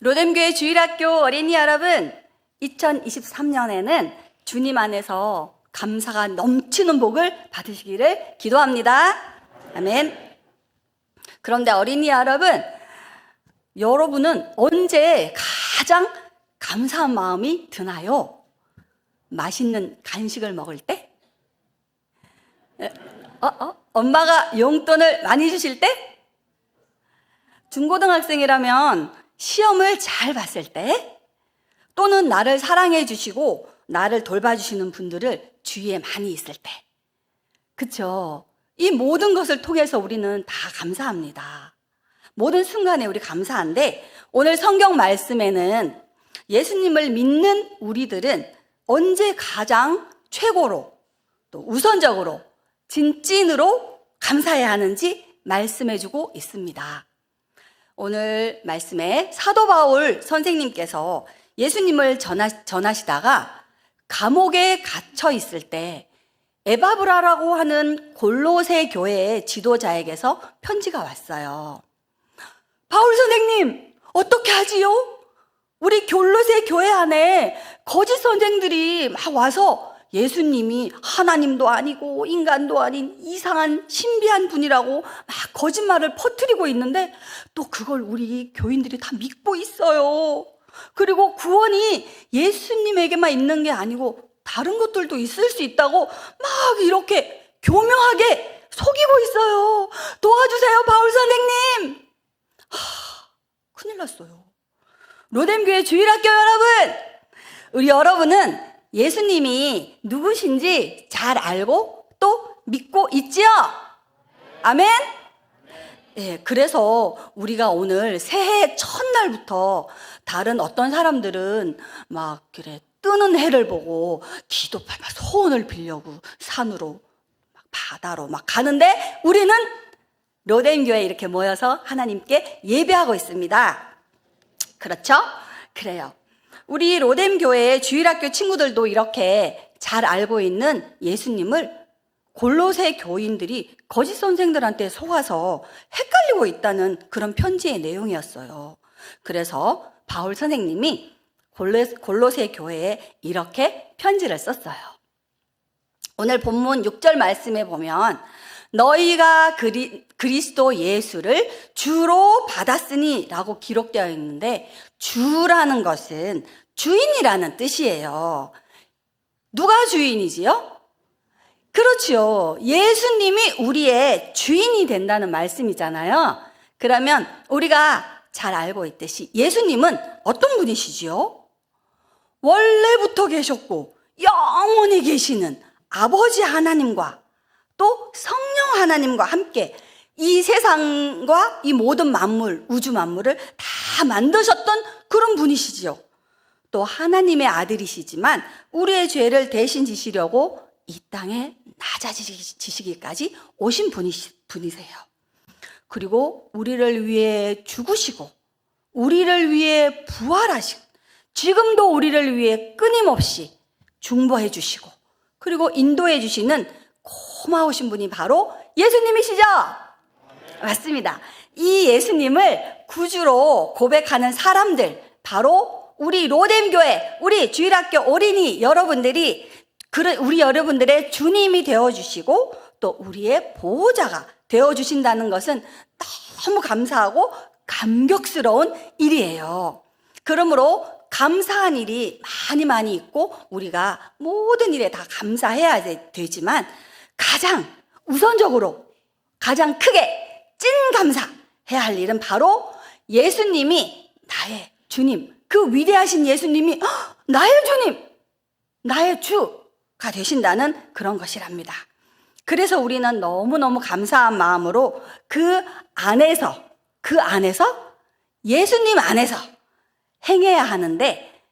로뎀교회 주일학교 어린이 여러분, 2023년에는 주님 안에서 감사가 넘치는 복을 받으시기를 기도합니다. 아멘. 그런데 어린이 여러분, 여러분은 언제 가장 감사한 마음이 드나요? 맛있는 간식을 먹을 때? 어, 어? 엄마가 용돈을 많이 주실 때? 중고등학생이라면 시험을 잘 봤을 때? 또는 나를 사랑해 주시고 나를 돌봐주시는 분들을 주위에 많이 있을 때. 그쵸? 이 모든 것을 통해서 우리는 다 감사합니다. 모든 순간에 우리 감사한데 오늘 성경 말씀에는 예수님을 믿는 우리들은 언제 가장 최고로 또 우선적으로 진찐으로 감사해야 하는지 말씀해 주고 있습니다. 오늘 말씀에 사도 바울 선생님께서 예수님을 전하, 전하시다가 감옥에 갇혀 있을 때 에바브라라고 하는 골로새 교회의 지도자에게서 편지가 왔어요. 바울 선생님, 어떻게 하지요? 우리 골로새 교회 안에 거짓 선생들이 막 와서 예수님이 하나님도 아니고 인간도 아닌 이상한 신비한 분이라고 막 거짓말을 퍼뜨리고 있는데 또 그걸 우리 교인들이 다 믿고 있어요. 그리고 구원이 예수님에게만 있는 게 아니고 다른 것들도 있을 수 있다고 막 이렇게 교묘하게 속이고 있어요. 도와주세요, 바울 선생님! 하, 큰일 났어요. 로뎀교회 주일학교 여러분! 우리 여러분은 예수님이 누구신지 잘 알고 또 믿고 있지요? 아멘? 예, 그래서 우리가 오늘 새해 첫날부터 다른 어떤 사람들은 막 그래 뜨는 해를 보고 기도 막 소원을 빌려고 산으로 막 바다로 막 가는데 우리는 로덴교에 이렇게 모여서 하나님께 예배하고 있습니다. 그렇죠? 그래요. 우리 로뎀 교회 주일학교 친구들도 이렇게 잘 알고 있는 예수님을 골로새 교인들이 거짓 선생들한테 속아서 헷갈리고 있다는 그런 편지의 내용이었어요. 그래서 바울 선생님이 골로새 교회에 이렇게 편지를 썼어요. 오늘 본문 6절 말씀에 보면 너희가 그리, 그리스도 예수를 주로 받았으니 라고 기록되어 있는데 주라는 것은 주인이라는 뜻이에요. 누가 주인이지요? 그렇지요. 예수님이 우리의 주인이 된다는 말씀이잖아요. 그러면 우리가 잘 알고 있듯이 예수님은 어떤 분이시지요? 원래부터 계셨고 영원히 계시는 아버지 하나님과 또 성령 하나님과 함께 이 세상과 이 모든 만물, 우주 만물을 다 만드셨던 그런 분이시지요. 또 하나님의 아들이시지만 우리의 죄를 대신 지시려고 이 땅에 낮아지시기까지 오신 분이시, 분이세요. 그리고 우리를 위해 죽으시고 우리를 위해 부활하시고 지금도 우리를 위해 끊임없이 중보해 주시고 그리고 인도해 주시는 고마우신 분이 바로 예수님이시죠? 맞습니다. 이 예수님을 구주로 고백하는 사람들, 바로 우리 로뎀교회, 우리 주일학교 어린이 여러분들이 우리 여러분들의 주님이 되어주시고 또 우리의 보호자가 되어주신다는 것은 너무 감사하고 감격스러운 일이에요. 그러므로 감사한 일이 많이 많이 있고 우리가 모든 일에 다 감사해야 되지만 가장 우선적으로 가장 크게 찐 감사해야 할 일은 바로 예수님이 나의 주님, 그 위대하신 예수님이 나의 주님, 나의 주가 되신다는 그런 것이랍니다. 그래서 우리는 너무너무 감사한 마음으로 그 안에서, 그 안에서 예수님 안에서 행해야 하는데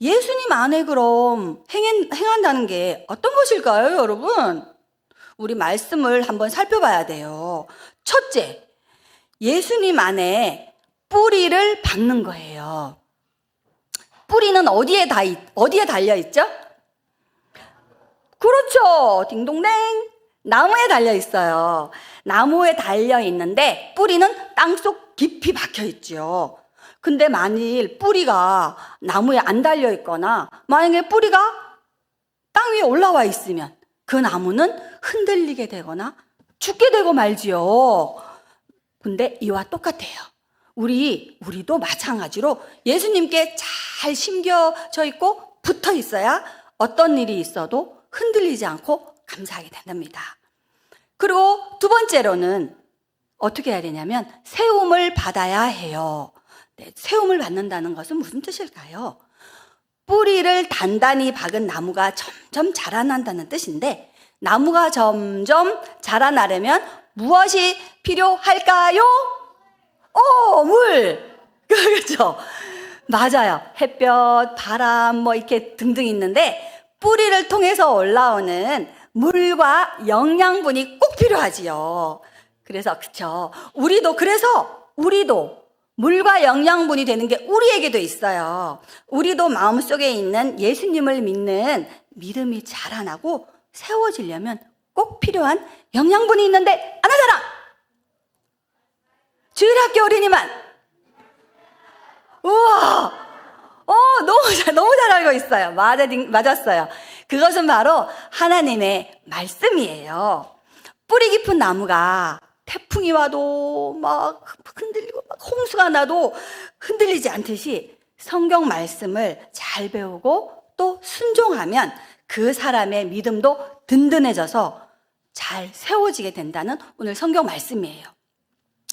예수님 안에 그럼 행한, 행한다는 게 어떤 것일까요, 여러분? 우리 말씀을 한번 살펴봐야 돼요. 첫째, 예수님 안에 뿌리를 박는 거예요. 뿌리는 어디에 다, 어디에 달려 있죠? 그렇죠. 딩동댕. 나무에 달려 있어요. 나무에 달려 있는데 뿌리는 땅속 깊이 박혀 있죠. 근데 만일 뿌리가 나무에 안 달려 있거나 만약에 뿌리가 땅 위에 올라와 있으면 그 나무는 흔들리게 되거나 죽게 되고 말지요. 근데 이와 똑같아요. 우리 우리도 마찬가지로 예수님께 잘 심겨져 있고 붙어 있어야 어떤 일이 있어도 흔들리지 않고 감사하게 된답니다. 그리고 두 번째로는 어떻게 해야 되냐면 세움을 받아야 해요. 네, 세움을 받는다는 것은 무슨 뜻일까요? 뿌리를 단단히 박은 나무가 점점 자라난다는 뜻인데 나무가 점점 자라나려면 무엇이 필요할까요? 어, 물. 그렇죠. 맞아요. 햇볕, 바람, 뭐 이렇게 등등 있는데 뿌리를 통해서 올라오는 물과 영양분이 꼭 필요하지요. 그래서 그쵸. 우리도 그래서 우리도 물과 영양분이 되는 게 우리에게도 있어요. 우리도 마음속에 있는 예수님을 믿는 믿음이 자라나고 세워지려면 꼭 필요한 영양분이 있는데 아는 사람! 주일학교 어린이만! 우와! 어, 너무 잘, 너무 잘 알고 있어요. 맞아, 맞았어요. 그것은 바로 하나님의 말씀이에요. 뿌리 깊은 나무가 태풍이 와도 막 흔들리고 막 홍수가 나도 흔들리지 않듯이 성경 말씀을 잘 배우고 또 순종하면 그 사람의 믿음도 든든해져서 잘 세워지게 된다는 오늘 성경 말씀이에요.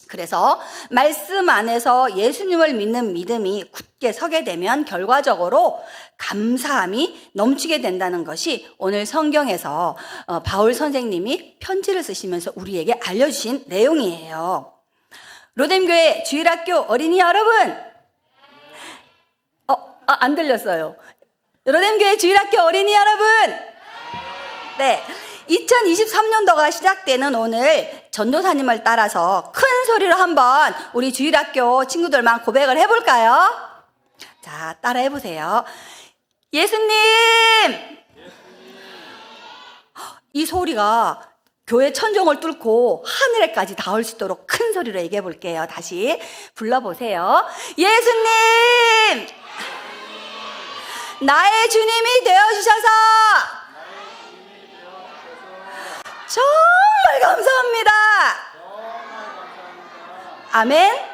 그래서 말씀 안에서 예수님을 믿는 믿음이 굳게 서게 되면 결과적으로 감사함이 넘치게 된다는 것이 오늘 성경에서 어, 바울 선생님이 편지를 쓰시면서 우리에게 알려주신 내용이에요. 로뎀교회 주일학교 어린이 여러분, 어, 아, 안 들렸어요. 로뎀교회 주일학교 어린이 여러분, 네. 2023년도가 시작되는 오늘 전도사님을 따라서 큰 소리로 한번 우리 주일학교 친구들만 고백을 해볼까요? 자, 따라 해보세요. 예수님! 이 소리가 교회 천정을 뚫고 하늘에까지 닿을 수 있도록 큰 소리로 얘기해 볼게요. 다시 불러보세요. 예수님! 나의 주님이 되어주셔서 정말 감사합니다. 아멘.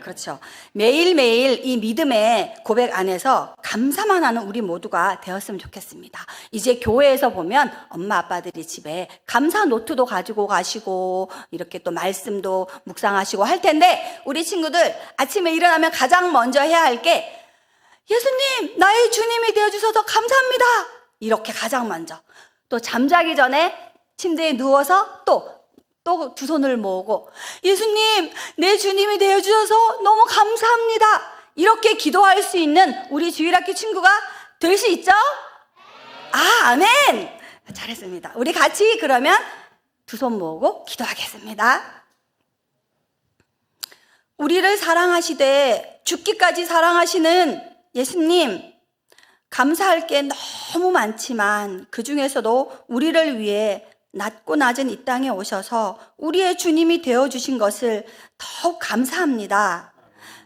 그렇죠. 매일매일 이 믿음의 고백 안에서 감사만 하는 우리 모두가 되었으면 좋겠습니다. 이제 교회에서 보면 엄마 아빠들이 집에 감사 노트도 가지고 가시고 이렇게 또 말씀도 묵상하시고 할 텐데 우리 친구들 아침에 일어나면 가장 먼저 해야 할 게 예수님, 나의 주님이 되어 주셔서 감사합니다. 이렇게 가장 먼저. 또 잠자기 전에 침대에 누워서 또, 또 두 손을 모으고, 예수님, 내 주님이 되어주셔서 너무 감사합니다. 이렇게 기도할 수 있는 우리 주일학교 친구가 될 수 있죠? 아, 아멘! 잘했습니다. 우리 같이 그러면 두 손 모으고 기도하겠습니다. 우리를 사랑하시되 죽기까지 사랑하시는 예수님, 감사할 게 너무 많지만 그 중에서도 우리를 위해 낮고 낮은 이 땅에 오셔서 우리의 주님이 되어 주신 것을 더욱 감사합니다.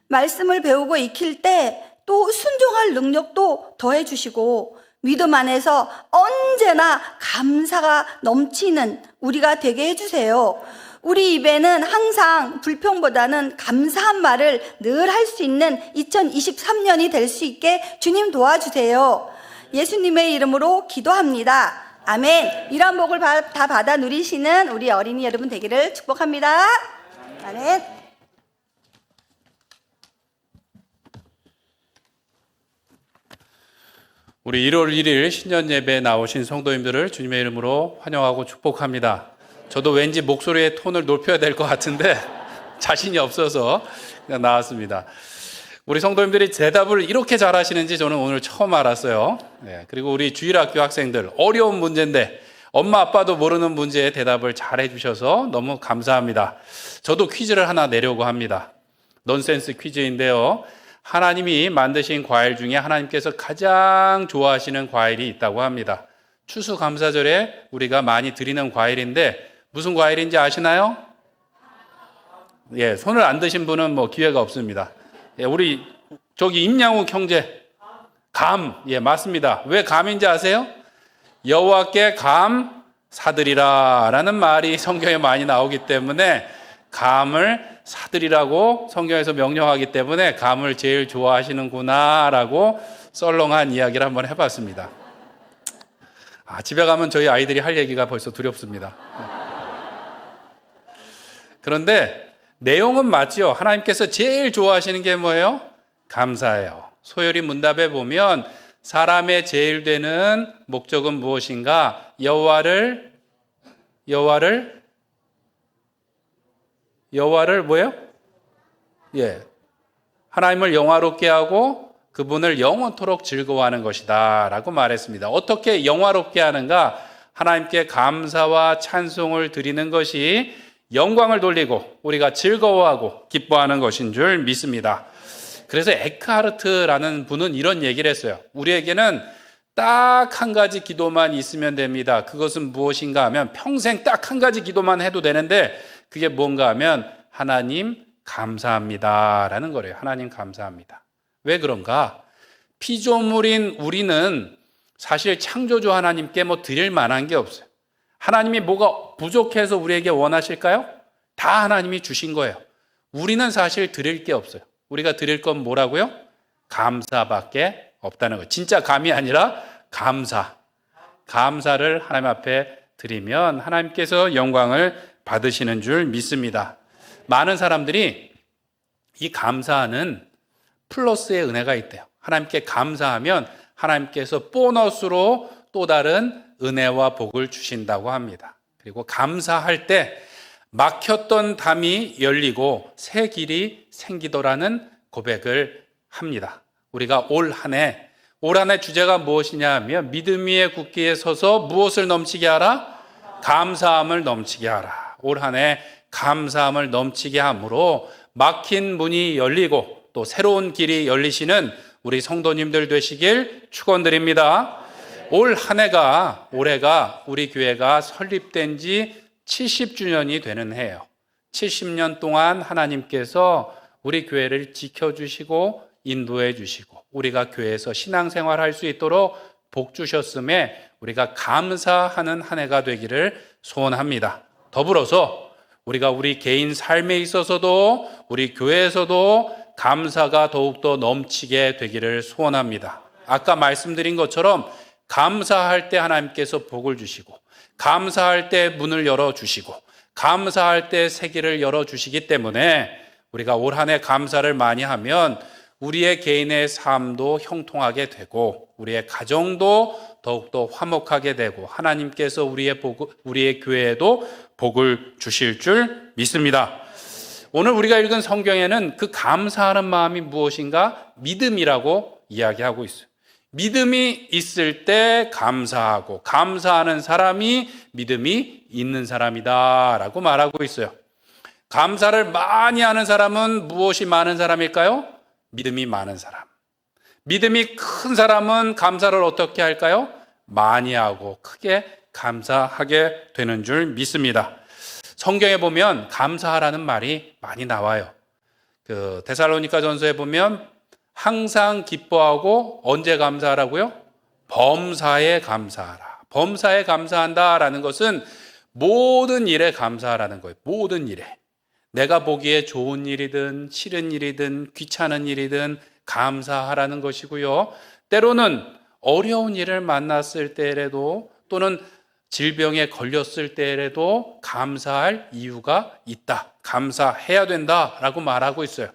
말씀을 배우고 익힐 때 또 순종할 능력도 더해 주시고 믿음 안에서 언제나 감사가 넘치는 우리가 되게 해 주세요. 우리 입에는 항상 불평보다는 감사한 말을 늘 할 수 있는 2023년이 될 수 있게 주님 도와주세요. 예수님의 이름으로 기도합니다. 아멘. 이런 복을 다 받아 누리시는 우리 어린이 여러분 되기를 축복합니다. 아멘. 우리 1월 1일 신년 예배에 나오신 성도님들을 주님의 이름으로 환영하고 축복합니다. 저도 왠지 목소리의 톤을 높여야 될 것 같은데 자신이 없어서 그냥 나왔습니다. 우리 성도님들이 대답을 이렇게 잘하시는지 저는 오늘 처음 알았어요. 네, 그리고 우리 주일학교 학생들 어려운 문제인데 엄마 아빠도 모르는 문제에 대답을 잘 해주셔서 너무 감사합니다. 저도 퀴즈를 하나 내려고 합니다. 넌센스 퀴즈인데요. 하나님이 만드신 과일 중에 하나님께서 가장 좋아하시는 과일이 있다고 합니다. 추수감사절에 우리가 많이 드리는 과일인데 무슨 과일인지 아시나요? 예, 손을 안 드신 분은 뭐 기회가 없습니다. 예, 우리 저기 임양욱 형제 감. 예, 맞습니다. 왜 감인지 아세요? 여호와께 감 사드리라라는 말이 성경에 많이 나오기 때문에 감을 사드리라고 성경에서 명령하기 때문에 감을 제일 좋아하시는구나라고 썰렁한 이야기를 한번 해봤습니다. 아, 집에 가면 저희 아이들이 할 얘기가 벌써 두렵습니다. 그런데 내용은 맞죠. 하나님께서 제일 좋아하시는 게 뭐예요? 감사예요. 소요리 문답에 보면 사람의 제일 되는 목적은 무엇인가? 여호와를 여호와를 여호와를 뭐예요? 예. 하나님을 영화롭게 하고 그분을 영원토록 즐거워하는 것이다라고 말했습니다. 어떻게 영화롭게 하는가? 하나님께 감사와 찬송을 드리는 것이 영광을 돌리고 우리가 즐거워하고 기뻐하는 것인 줄 믿습니다. 그래서 에크하르트라는 분은 이런 얘기를 했어요. 우리에게는 딱 한 가지 기도만 있으면 됩니다. 그것은 무엇인가 하면 평생 딱 한 가지 기도만 해도 되는데 그게 뭔가 하면 하나님 감사합니다. 라는 거래요. 하나님 감사합니다. 왜 그런가? 피조물인 우리는 사실 창조주 하나님께 뭐 드릴 만한 게 없어요. 하나님이 뭐가 부족해서 우리에게 원하실까요? 다 하나님이 주신 거예요. 우리는 사실 드릴 게 없어요. 우리가 드릴 건 뭐라고요? 감사밖에 없다는 거예요. 진짜 감이 아니라 감사. 감사를 하나님 앞에 드리면 하나님께서 영광을 받으시는 줄 믿습니다. 많은 사람들이 이 감사하는 플러스의 은혜가 있대요. 하나님께 감사하면 하나님께서 보너스로 또 다른 은혜와 복을 주신다고 합니다. 그리고 감사할 때 막혔던 담이 열리고 새 길이 생기더라는 고백을 합니다. 우리가 올 한 해, 올 한 해 주제가 무엇이냐 하면 믿음 위에 굳게 서서 무엇을 넘치게 하라? 감사함을 넘치게 하라. 올 한 해 감사함을 넘치게 함으로 막힌 문이 열리고 또 새로운 길이 열리시는 우리 성도님들 되시길 축원드립니다. 올 한 해가 올해가 우리 교회가 설립된 지 70주년이 되는 해예요. 70년 동안 하나님께서 우리 교회를 지켜주시고 인도해 주시고 우리가 교회에서 신앙생활 할 수 있도록 복 주셨음에 우리가 감사하는 한 해가 되기를 소원합니다. 더불어서 우리가 우리 개인 삶에 있어서도 우리 교회에서도 감사가 더욱더 넘치게 되기를 소원합니다. 아까 말씀드린 것처럼 감사할 때 하나님께서 복을 주시고 감사할 때 문을 열어 주시고 감사할 때 세계를 열어 주시기 때문에 우리가 올 한 해 감사를 많이 하면 우리의 개인의 삶도 형통하게 되고 우리의 가정도 더욱더 화목하게 되고 하나님께서 우리의 복, 우리의 교회에도 복을 주실 줄 믿습니다. 오늘 우리가 읽은 성경에는 그 감사하는 마음이 무엇인가 믿음이라고 이야기하고 있어요. 믿음이 있을 때 감사하고 감사하는 사람이 믿음이 있는 사람이다라고 말하고 있어요. 감사를 많이 하는 사람은 무엇이 많은 사람일까요? 믿음이 많은 사람. 믿음이 큰 사람은 감사를 어떻게 할까요? 많이 하고 크게 감사하게 되는 줄 믿습니다. 성경에 보면 감사하라는 말이 많이 나와요. 그 데살로니가 전서에 보면 항상 기뻐하고 언제 감사하라고요? 범사에 감사하라. 범사에 감사한다라는 것은 모든 일에 감사하라는 거예요. 모든 일에. 내가 보기에 좋은 일이든 싫은 일이든 귀찮은 일이든 감사하라는 것이고요. 때로는 어려운 일을 만났을 때라도 또는 질병에 걸렸을 때라도 감사할 이유가 있다. 감사해야 된다라고 말하고 있어요.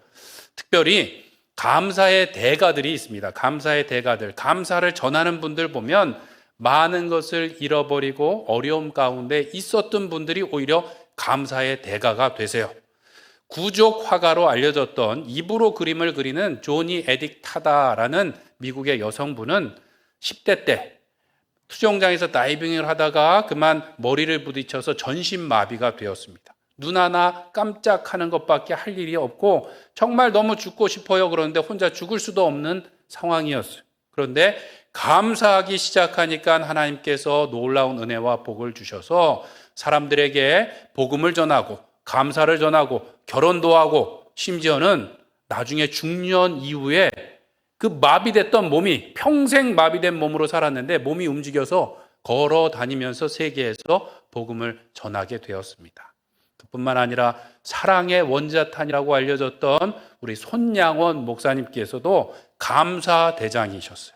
특별히 감사의 대가들이 있습니다. 감사의 대가들. 감사를 전하는 분들 보면 많은 것을 잃어버리고 어려움 가운데 있었던 분들이 오히려 감사의 대가가 되세요. 구족 화가로 알려졌던 입으로 그림을 그리는 조니 에딕 타다라는 미국의 여성분은 10대 때 수영장에서 다이빙을 하다가 그만 머리를 부딪혀서 전신 마비가 되었습니다. 눈 하나 깜짝하는 것밖에 할 일이 없고 정말 너무 죽고 싶어요. 그런데 혼자 죽을 수도 없는 상황이었어요. 그런데 감사하기 시작하니까 하나님께서 놀라운 은혜와 복을 주셔서 사람들에게 복음을 전하고 감사를 전하고 결혼도 하고 심지어는 나중에 중년 이후에 그 마비됐던 몸이 평생 마비된 몸으로 살았는데 몸이 움직여서 걸어 다니면서 세계에서 복음을 전하게 되었습니다. 그뿐만 아니라 사랑의 원자탄이라고 알려졌던 우리 손양원 목사님께서도 감사 대장이셨어요.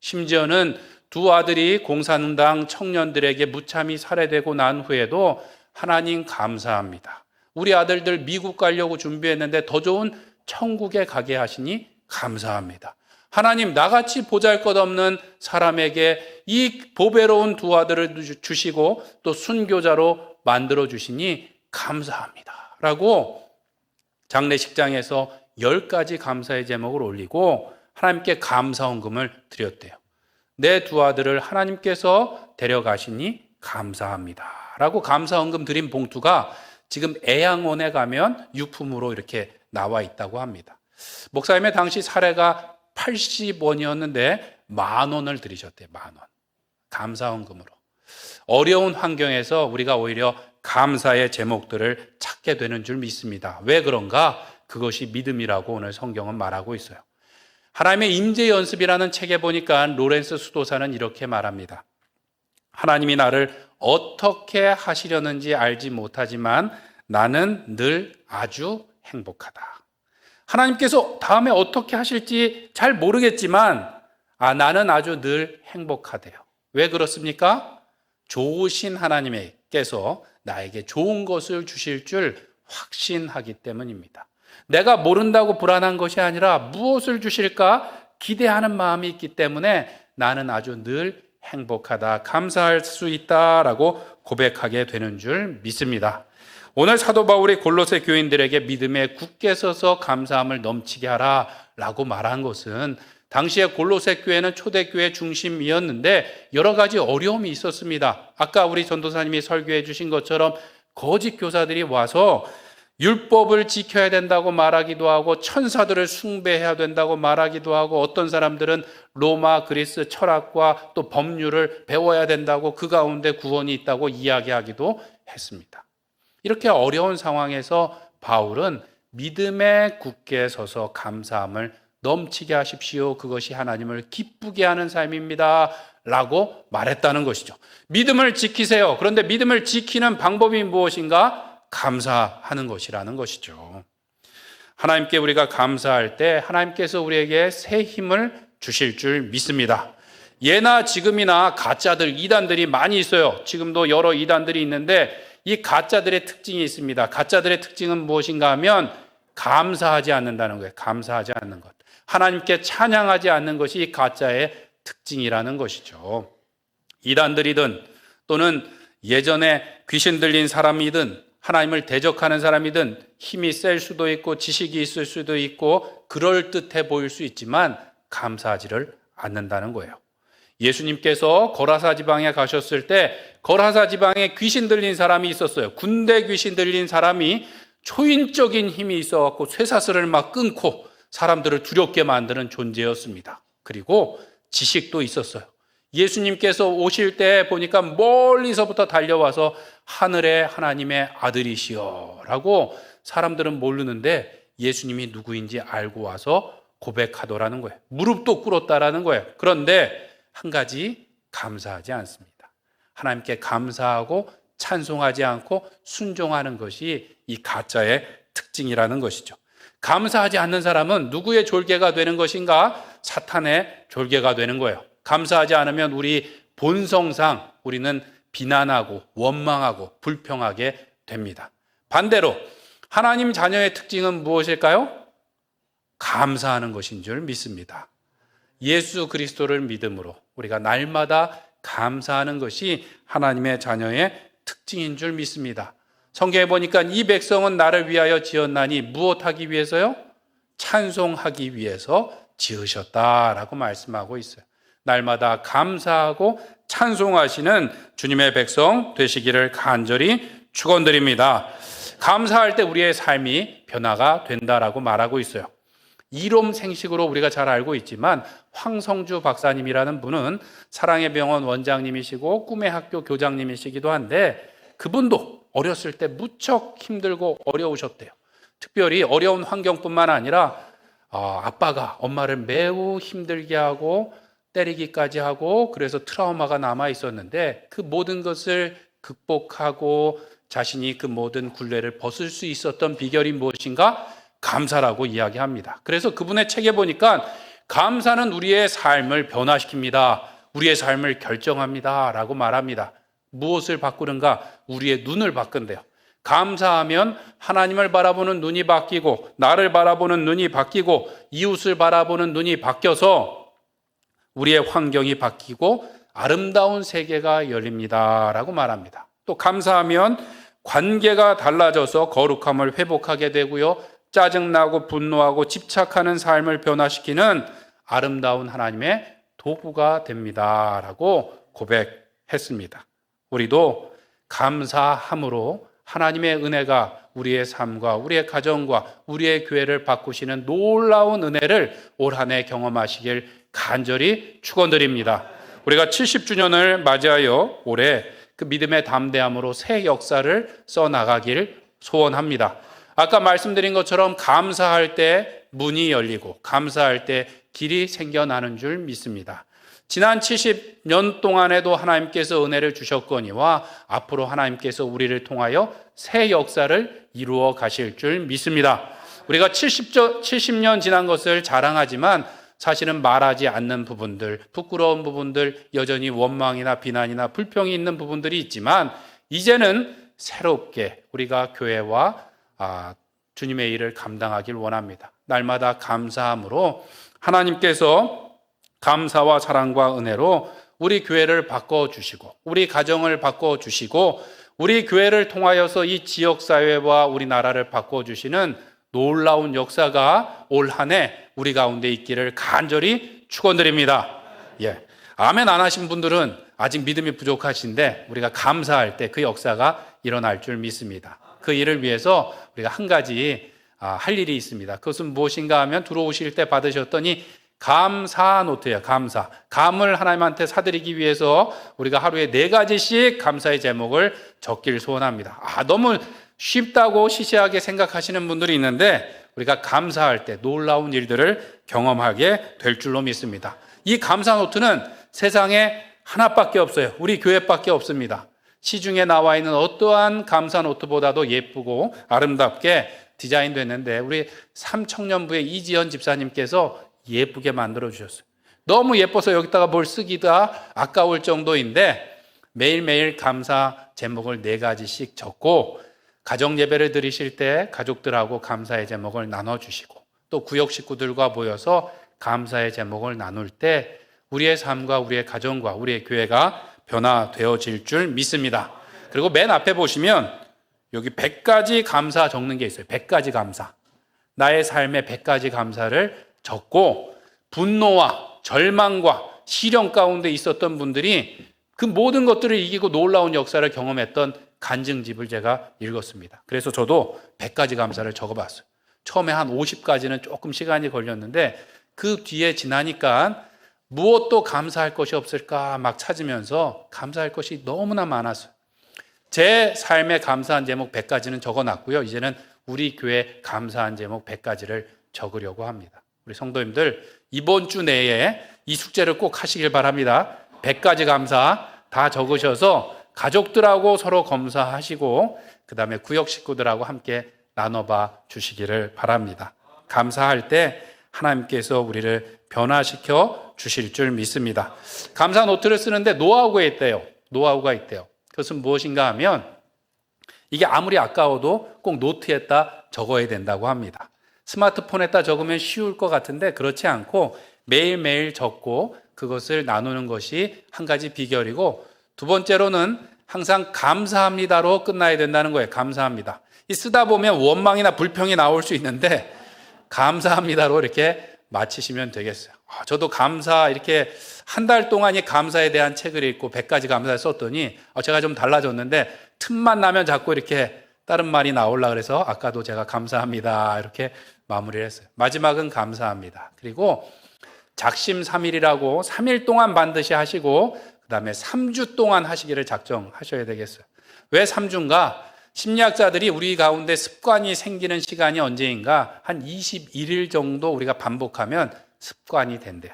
심지어는 두 아들이 공산당 청년들에게 무참히 살해되고 난 후에도 하나님 감사합니다. 우리 아들들 미국 가려고 준비했는데 더 좋은 천국에 가게 하시니 감사합니다. 하나님 나같이 보잘 것 없는 사람에게 이 보배로운 두 아들을 주시고 또 순교자로 만들어 주시니 감사합니다. 라고 장례식장에서 열 가지 감사의 제목을 올리고 하나님께 감사헌금을 드렸대요. 내 두 아들을 하나님께서 데려가시니 감사합니다. 라고 감사헌금 드린 봉투가 지금 애양원에 가면 유품으로 이렇게 나와 있다고 합니다. 목사님의 당시 사례가 80원이었는데 만 원을 들이셨대요. 만 원. 감사헌금으로. 어려운 환경에서 우리가 오히려 감사의 제목들을 찾게 되는 줄 믿습니다. 왜 그런가? 그것이 믿음이라고 오늘 성경은 말하고 있어요. 하나님의 임재 연습이라는 책에 보니까 로렌스 수도사는 이렇게 말합니다. 하나님이 나를 어떻게 하시려는지 알지 못하지만 나는 늘 아주 행복하다. 하나님께서 다음에 어떻게 하실지 잘 모르겠지만 아 나는 아주 늘 행복하대요. 왜 그렇습니까? 좋으신 하나님께서 나에게 좋은 것을 주실 줄 확신하기 때문입니다. 내가 모른다고 불안한 것이 아니라 무엇을 주실까 기대하는 마음이 있기 때문에 나는 아주 늘 행복하다, 감사할 수 있다라고 고백하게 되는 줄 믿습니다. 오늘 사도 바울이 골로새 교인들에게 믿음에 굳게 서서 감사함을 넘치게 하라라고 말한 것은 당시에 골로새 교회는 초대교회 중심이었는데 여러 가지 어려움이 있었습니다. 아까 우리 전도사님이 설교해 주신 것처럼 거짓 교사들이 와서 율법을 지켜야 된다고 말하기도 하고 천사들을 숭배해야 된다고 말하기도 하고 어떤 사람들은 로마 그리스 철학과 또 법률을 배워야 된다고 그 가운데 구원이 있다고 이야기하기도 했습니다. 이렇게 어려운 상황에서 바울은 믿음에 굳게 서서 감사함을 넘치게 하십시오. 그것이 하나님을 기쁘게 하는 삶입니다. 라고 말했다는 것이죠. 믿음을 지키세요. 그런데 믿음을 지키는 방법이 무엇인가? 감사하는 것이라는 것이죠. 하나님께 우리가 감사할 때 하나님께서 우리에게 새 힘을 주실 줄 믿습니다. 예나 지금이나 가짜들, 이단들이 많이 있어요. 지금도 여러 이단들이 있는데 이 가짜들의 특징이 있습니다. 가짜들의 특징은 무엇인가 하면 감사하지 않는다는 거예요. 감사하지 않는 것. 하나님께 찬양하지 않는 것이 이 가짜의 특징이라는 것이죠. 이단들이든 또는 예전에 귀신 들린 사람이든 하나님을 대적하는 사람이든 힘이 셀 수도 있고 지식이 있을 수도 있고 그럴듯해 보일 수 있지만 감사하지를 않는다는 거예요. 예수님께서 거라사 지방에 가셨을 때 거라사 지방에 귀신 들린 사람이 있었어요. 군대 귀신 들린 사람이 초인적인 힘이 있어 갖고 쇠사슬을 막 끊고 사람들을 두렵게 만드는 존재였습니다. 그리고 지식도 있었어요. 예수님께서 오실 때 보니까 멀리서부터 달려와서 하늘의 하나님의 아들이시여라고 사람들은 모르는데 예수님이 누구인지 알고 와서 고백하더라는 거예요. 무릎도 꿇었다라는 거예요. 그런데 한 가지 감사하지 않습니다. 하나님께 감사하고 찬송하지 않고 순종하는 것이 이 가짜의 특징이라는 것이죠. 감사하지 않는 사람은 누구의 졸개가 되는 것인가? 사탄의 졸개가 되는 거예요. 감사하지 않으면 우리 본성상 우리는 비난하고 원망하고 불평하게 됩니다. 반대로 하나님 자녀의 특징은 무엇일까요? 감사하는 것인 줄 믿습니다. 예수 그리스도를 믿음으로 우리가 날마다 감사하는 것이 하나님의 자녀의 특징인 줄 믿습니다. 성경에 보니까 이 백성은 나를 위하여 지었나니 무엇하기 위해서요? 찬송하기 위해서 지으셨다라고 말씀하고 있어요. 날마다 감사하고 찬송하시는 주님의 백성 되시기를 간절히 축원드립니다. 감사할 때 우리의 삶이 변화가 된다라고 말하고 있어요. 이롬 생식으로 우리가 잘 알고 있지만 황성주 박사님이라는 분은 사랑의 병원 원장님이시고 꿈의 학교 교장님이시기도 한데 그분도 어렸을 때 무척 힘들고 어려우셨대요. 특별히 어려운 환경뿐만 아니라 어, 아빠가 엄마를 매우 힘들게 하고 때리기까지 하고 그래서 트라우마가 남아 있었는데 그 모든 것을 극복하고 자신이 그 모든 굴레를 벗을 수 있었던 비결이 무엇인가? 감사라고 이야기합니다. 그래서 그분의 책에 보니까 감사는 우리의 삶을 변화시킵니다. 우리의 삶을 결정합니다. 라고 말합니다. 무엇을 바꾸는가? 우리의 눈을 바꾼대요. 감사하면 하나님을 바라보는 눈이 바뀌고, 나를 바라보는 눈이 바뀌고, 이웃을 바라보는 눈이 바뀌어서 우리의 환경이 바뀌고 아름다운 세계가 열립니다. 라고 말합니다. 또 감사하면 관계가 달라져서 거룩함을 회복하게 되고요. 짜증나고 분노하고 집착하는 삶을 변화시키는 아름다운 하나님의 도구가 됩니다. 라고 고백했습니다. 우리도 감사함으로 하나님의 은혜가 우리의 삶과 우리의 가정과 우리의 교회를 바꾸시는 놀라운 은혜를 올 한 해 경험하시길 간절히 축원드립니다. 우리가 70주년을 맞이하여 올해 그 믿음의 담대함으로 새 역사를 써 나가길 소원합니다. 아까 말씀드린 것처럼 감사할 때 문이 열리고 감사할 때 길이 생겨나는 줄 믿습니다. 지난 70년 동안에도 하나님께서 은혜를 주셨거니와 앞으로 하나님께서 우리를 통하여 새 역사를 이루어 가실 줄 믿습니다. 우리가 70년, 70년 지난 것을 자랑하지만 사실은 말하지 않는 부분들, 부끄러운 부분들, 여전히 원망이나 비난이나 불평이 있는 부분들이 있지만 이제는 새롭게 우리가 교회와 아, 주님의 일을 감당하길 원합니다. 날마다 감사함으로 하나님께서 감사와 사랑과 은혜로 우리 교회를 바꿔 주시고 우리 가정을 바꿔 주시고 우리 교회를 통하여서 이 지역 사회와 우리나라를 바꿔 주시는 놀라운 역사가 올 한 해 우리 가운데 있기를 간절히 축원드립니다. 예. 아멘 안 하신 분들은 아직 믿음이 부족하신데 우리가 감사할 때 그 역사가 일어날 줄 믿습니다. 그 일을 위해서 우리가 한 가지 아, 할 일이 있습니다. 그것은 무엇인가 하면 들어오실 때 받으셨더니 감사 노트예요. 감사. 감을 하나님한테 사드리기 위해서 우리가 하루에 네 가지씩 감사의 제목을 적길 소원합니다. 아, 너무 쉽다고 시시하게 생각하시는 분들이 있는데 우리가 감사할 때 놀라운 일들을 경험하게 될 줄로 믿습니다. 이 감사 노트는 세상에 하나밖에 없어요. 우리 교회밖에 없습니다. 시중에 나와 있는 어떠한 감사 노트보다도 예쁘고 아름답게 디자인됐는데 우리 삼청년부의 이지연 집사님께서 예쁘게 만들어 주셨어요. 너무 예뻐서 여기다가 뭘 쓰기가 아까울 정도인데 매일매일 감사 제목을 네 가지씩 적고 가정 예배를 드리실 때 가족들하고 감사의 제목을 나눠 주시고 또 구역 식구들과 모여서 감사의 제목을 나눌 때 우리의 삶과 우리의 가정과 우리의 교회가 변화되어질 줄 믿습니다. 그리고 맨 앞에 보시면 여기 100가지 감사 적는 게 있어요. 100가지 감사. 나의 삶의 100가지 감사를 적고 분노와 절망과 시련 가운데 있었던 분들이 그 모든 것들을 이기고 놀라운 역사를 경험했던 간증집을 제가 읽었습니다. 그래서 저도 100가지 감사를 적어봤어요. 처음에 한 50가지는 조금 시간이 걸렸는데 그 뒤에 지나니까 무엇도 감사할 것이 없을까 막 찾으면서 감사할 것이 너무나 많았어요. 제 삶에 감사한 제목 100가지는 적어놨고요. 이제는 우리 교회 감사한 제목 100가지를 적으려고 합니다. 우리 성도님들 이번 주 내에 이 숙제를 꼭 하시길 바랍니다. 100가지 감사 다 적으셔서 가족들하고 서로 검사하시고 그다음에 구역 식구들하고 함께 나눠봐 주시기를 바랍니다. 감사할 때 하나님께서 우리를 변화시켜 주실 줄 믿습니다. 감사 노트를 쓰는데 노하우가 있대요. 노하우가 있대요. 그것은 무엇인가 하면 이게 아무리 아까워도 꼭 노트에다 적어야 된다고 합니다. 스마트폰에다 적으면 쉬울 것 같은데 그렇지 않고 매일매일 적고 그것을 나누는 것이 한 가지 비결이고 두 번째로는 항상 감사합니다로 끝나야 된다는 거예요. 감사합니다. 이 쓰다 보면 원망이나 불평이 나올 수 있는데 감사합니다로 이렇게 마치시면 되겠어요. 아, 저도 감사 이렇게 한 달 동안 이 감사에 대한 책을 읽고 100가지 감사를 썼더니 아, 제가 좀 달라졌는데 틈만 나면 자꾸 이렇게 다른 말이 나올라 그래서 아까도 제가 감사합니다 이렇게 마무리를 했어요. 마지막은 감사합니다. 그리고 작심 3일이라고 3일 동안 반드시 하시고 그다음에 3주 동안 하시기를 작정하셔야 되겠어요. 왜 3주인가? 심리학자들이 우리 가운데 습관이 생기는 시간이 언제인가 한 21일 정도 우리가 반복하면 습관이 된대요.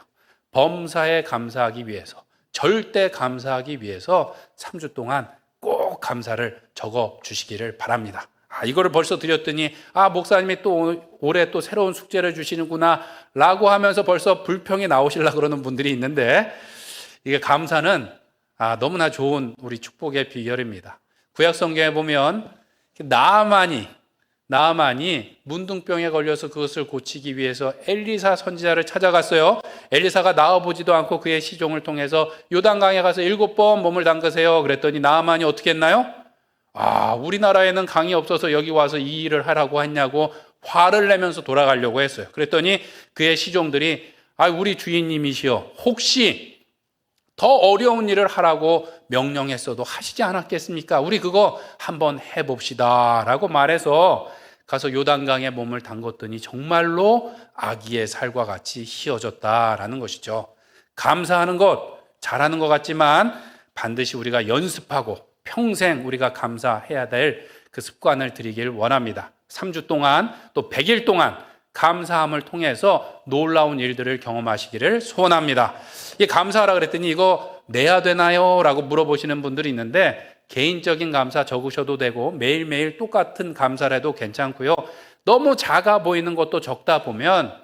범사에 감사하기 위해서, 절대 감사하기 위해서 3주 동안 꼭 감사를 적어 주시기를 바랍니다. 아, 이거를 벌써 드렸더니, 아, 목사님이 또 올해 또 새로운 숙제를 주시는구나, 라고 하면서 벌써 불평이 나오시려고 그러는 분들이 있는데, 이게 감사는, 아, 너무나 좋은 우리 축복의 비결입니다. 구약 성경에 보면, 나만이, 나만이 문둥병에 걸려서 그것을 고치기 위해서 엘리사 선지자를 찾아갔어요. 엘리사가 나와보지도 않고 그의 시종을 통해서 요단강에 가서 일곱 번 몸을 담그세요. 그랬더니 나만이 어떻게 했나요? 아, 우리나라에는 강이 없어서 여기 와서 이 일을 하라고 했냐고 화를 내면서 돌아가려고 했어요. 그랬더니 그의 시종들이 아, 우리 주인님이시여 혹시 더 어려운 일을 하라고 명령했어도 하시지 않았겠습니까? 우리 그거 한번 해봅시다. 라고 말해서 가서 요단강에 몸을 담궜더니 정말로 아기의 살과 같이 희어졌다라는 것이죠. 감사하는 것, 잘하는 것 같지만 반드시 우리가 연습하고 평생 우리가 감사해야 될 그 습관을 들이길 원합니다. 3주 동안 또 100일 동안 감사함을 통해서 놀라운 일들을 경험하시기를 소원합니다. 이 감사하라 그랬더니 이거 내야 되나요? 라고 물어보시는 분들이 있는데 개인적인 감사 적으셔도 되고 매일매일 똑같은 감사를 해도 괜찮고요. 너무 작아 보이는 것도 적다 보면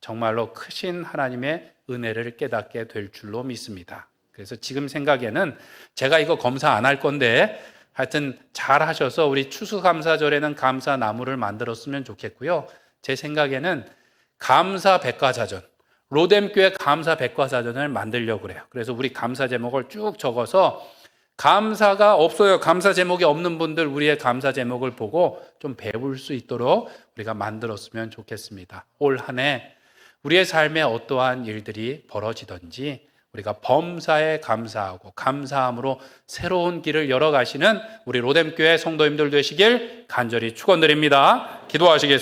정말로 크신 하나님의 은혜를 깨닫게 될 줄로 믿습니다. 그래서 지금 생각에는 제가 이거 검사 안 할 건데 하여튼 잘 하셔서 우리 추수감사절에는 감사 나무를 만들었으면 좋겠고요. 제 생각에는 감사 백과사전, 로뎀교회 감사 백과사전을 만들려고 그래요. 그래서 우리 감사 제목을 쭉 적어서 감사가 없어요. 감사 제목이 없는 분들 우리의 감사 제목을 보고 좀 배울 수 있도록 우리가 만들었으면 좋겠습니다. 올 한 해 우리의 삶에 어떠한 일들이 벌어지든지 우리가 범사에 감사하고 감사함으로 새로운 길을 열어가시는 우리 로뎀교회 성도님들 되시길 간절히 축원드립니다. 기도하시겠습니다.